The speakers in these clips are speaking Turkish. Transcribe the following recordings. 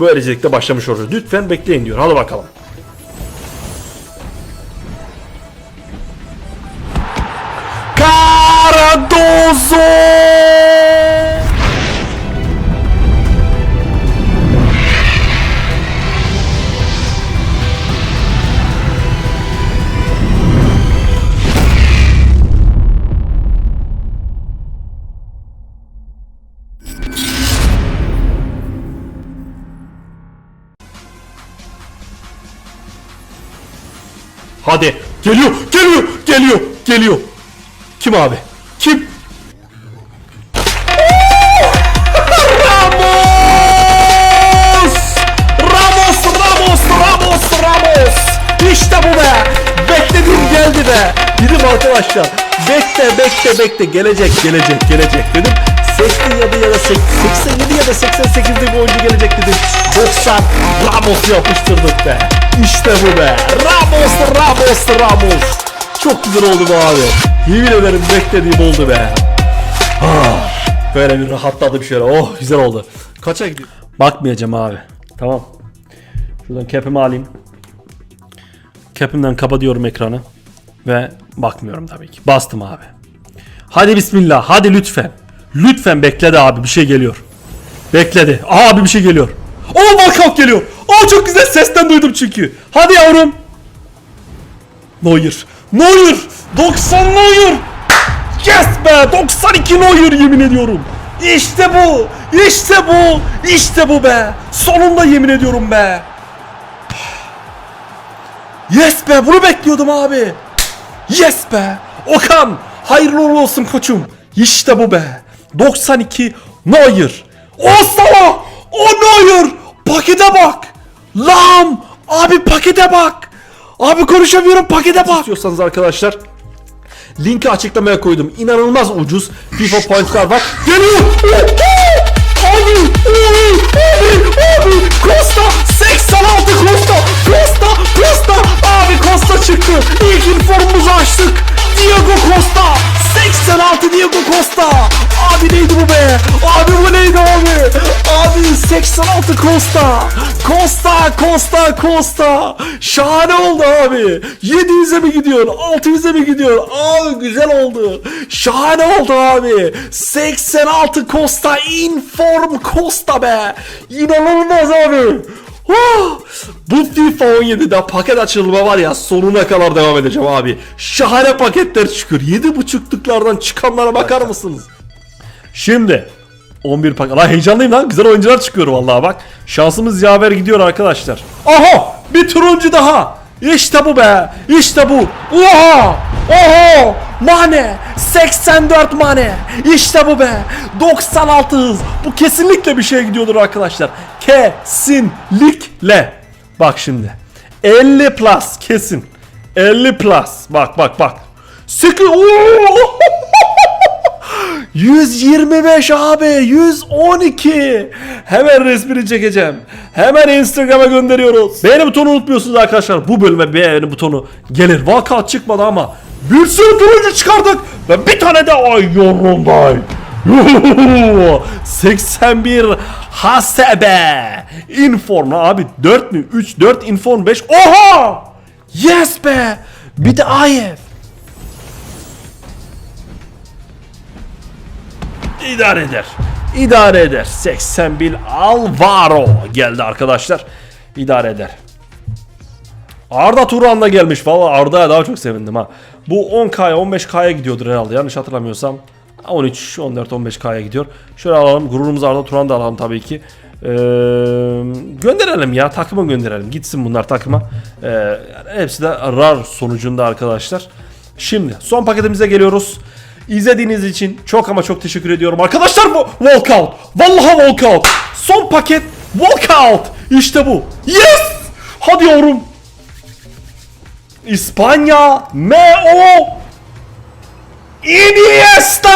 böylelikle başlamış olacağız. Lütfen bekleyin diyor. Hadi bakalım. Cardozo! Hadi. Geliyor, geliyor, geliyor, geliyor. Kim abi? Kim? Ramos! Ramos, Ramos, Ramos, Ramos! İşte bu be! Beklediğim geldi be! Dedim arkadaşlar. Bekle, bekle, bekle. Gelecek, gelecek, gelecek dedim. 87 ya da 87 ya da 88'de bir oyuncu gelecek dedim. 90 Ramos yapıştırdık be. İşte bu be. Ramos, Ramos, Ramos. Çok güzel oldu bu abi. Yemin ederim beklediğim oldu be. Ah, böyle bir rahatladım şöyle. Oh güzel oldu. Kaça gidiyor? Bakmayacağım abi. Tamam. Şuradan cap'imi alayım. Cap'imden kapatıyorum ekranı. Ve bakmıyorum tabii ki. Bastım abi. Hadi bismillah. Hadi lütfen. Lütfen bekledi abi. Bir şey geliyor. Bekledi. Aa, abi bir şey geliyor. Oo walkout geliyor. Oo çok güzel sesten duydum çünkü. Hadi yavrum. Neuer. Neuer. 90 Neuer. Yes be 92 Neuer yemin ediyorum. İşte bu. İşte bu. İşte bu be. Sonunda yemin ediyorum be. Yes be bunu bekliyordum abi. Yes be. Okan hayırlı olsun koçum. İşte bu be. 92 Neuer. O Salah. O Neuer. Pakete bak. Lam. Abi pakete bak. Abi konuşamıyorum pakete bak. İstiyorsanız arkadaşlar Linki açıklamaya koydum. İnanılmaz ucuz FIFA points'lar var. Geliyor. Abi, abi, abi, abi, Costa, 86 Costa, Costa, Costa, abi Costa çıktı. İlk informumuzu açtık. Diego Costa, 86 Diego Costa. Abi neydi bu be? Abi bu neydi abi? Abi 86 Costa. Costa, Costa, Costa. Şahane oldu abi. 700'e mi gidiyor? 600'e mi gidiyor? Abi güzel oldu. Şahane oldu abi. 86 Costa inform Costa be. İnanılmaz abi. Oh! Bu FIFA 17'de paket açılma var ya sonuna kadar devam edeceğim abi. Şahane paketler çıkıyor. 7.5'luklardan çıkanlara bakar mısınız? Şimdi 11 paket. Lan heyecanlıyım lan. Güzel oyuncular çıkıyor vallahi bak. Şansımız yaver gidiyor arkadaşlar. Aha! Bir turuncu daha. İşte bu be. İşte bu. Oha! Oha! Mane! 84 mane! İşte bu be. 96 hız. Bu kesinlikle bir şeye gidiyordur arkadaşlar. Kesinlikle. Bak şimdi. 50 plus kesin. 50 plus. Bak bak bak. Sıkı. Oo! 125 abi 112 Hemen resmini çekeceğim. Hemen Instagram'a gönderiyoruz. Beğeni butonu unutmuyorsunuz arkadaşlar. Bu bölüme beğeni butonu gelir. Vaka çıkmadı ama Bir sürü turuncu çıkardık Ve bir tane de ay yorumday 81 Hasebe Inform abi 4 mü? 3 4 inform 5 Oha! Yes be! Bir de Ayef İdare eder. İdare eder. 81 Alvaro geldi arkadaşlar. İdare eder. Arda Turan da gelmiş. Valla Arda'ya daha çok sevindim ha. Bu 10K'ya 15K'ya gidiyordur herhalde. Yanlış hatırlamıyorsam. 13, 14, 15K'ya gidiyor. Şöyle alalım. Gururumuz Arda Turan da alalım tabii ki. Ee, gönderelim ya. Takıma gönderelim. Gitsin bunlar takıma. Ee, yani hepsi de RAR sonucunda arkadaşlar. Şimdi son paketimize geliyoruz. İzlediğiniz için çok ama çok teşekkür ediyorum. Arkadaşlar bu walkout. Vallahi walkout. Son paket walkout. İşte bu. Yes! Hadi yavrum. İspanya M.O. Iniesta!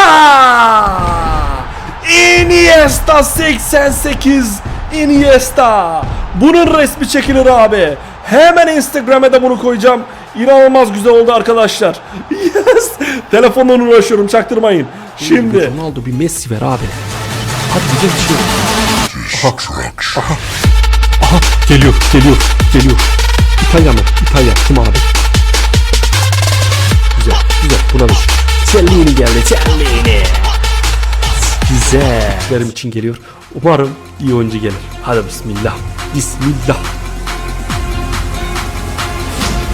Iniesta 88 Iniesta. Bunun resmi çekilir abi. Hemen Instagram'a da bunu koyacağım. İnanılmaz güzel oldu arkadaşlar. Yes. Telefonla uğraşıyorum çaktırmayın. Şimdi. Ronaldo bir Messi ver abi. Hadi güzel bir şey. Aha. Aha geliyor geliyor geliyor. İtalya mı? İtalya kim abi? Güzel güzel buna da. Cellini geldi Cellini. Güzel. Benim için geliyor. Umarım iyi oyuncu gelir. Hadi bismillah. Bismillah.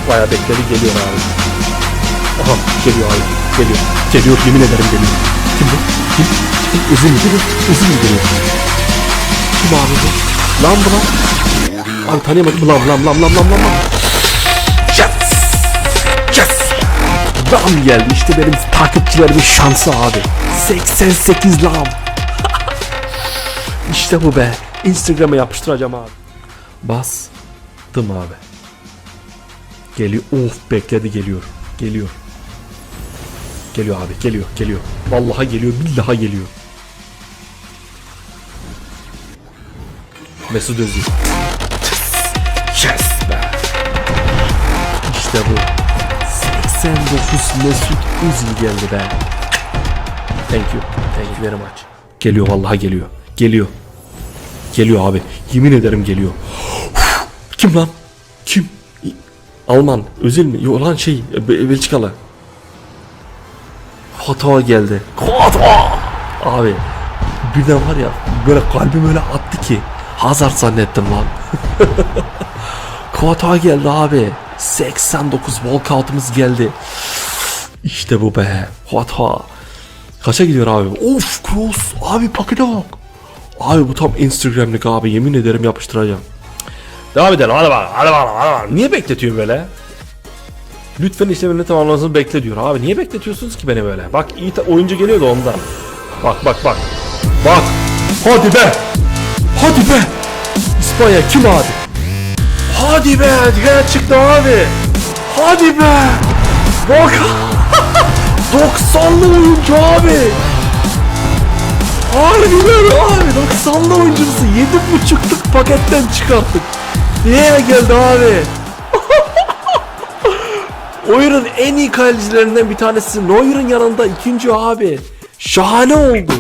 Baya bekledi geliyor abi. Aha geliyor abi. Geliyor. Geliyor yemin ederim geliyor. Kim bu? Kim? Geliyor? Özür mü geliyor? Kim abi bu? Lan bu lan. Abi tanıyamadım. Lan lan lan lan lan lan lan. Yes! Yes! Lam geldi işte benim takipçilerimin şansı abi. 88 lam. işte bu be. Instagram'a yapıştıracağım abi. Bastım abi. Geliyor. Of bekledi geliyor. Geliyor. Geliyor abi geliyor geliyor. Vallahi geliyor billahi geliyor. Mesut Özil. Yes be. İşte bu. 89 Mesut Özil geldi be. Thank you. Thank you very much. Geliyor vallahi geliyor. Geliyor. Geliyor abi. Yemin ederim geliyor. Kim lan? Kim? Alman. Özil mi? Yok lan şey Be- Belçikalı. Hata geldi. Hata. Abi birden var ya böyle kalbim öyle attı ki Hazard zannettim lan. Hata geldi abi. 89 walkout'umuz geldi. İşte bu be. Hata. Kaça gidiyor abi? Of cross. Abi pakete bak. Abi bu tam Instagram'lık abi. Yemin ederim yapıştıracağım. Devam edelim. Hadi bakalım. Hadi bakalım. Hadi bakalım. Niye bekletiyor böyle? Lütfen işlemini tamamlamanızı bekle diyor. Abi niye bekletiyorsunuz ki beni böyle? Bak iyi oyuncu geliyor da ondan. Bak bak bak. Bak. Hadi be. Hadi be. İspanya kim abi? Hadi be. Diğer çıktı abi. Hadi be. Bak. 90'lı oyuncu abi. Harbiden abi 90'lı oyuncusu 7.5'luk paketten çıkarttık. Niye geldi abi? Oyunun en iyi kalecilerinden bir tanesi Neuer'ın yanında ikinci abi. Şahane oldu.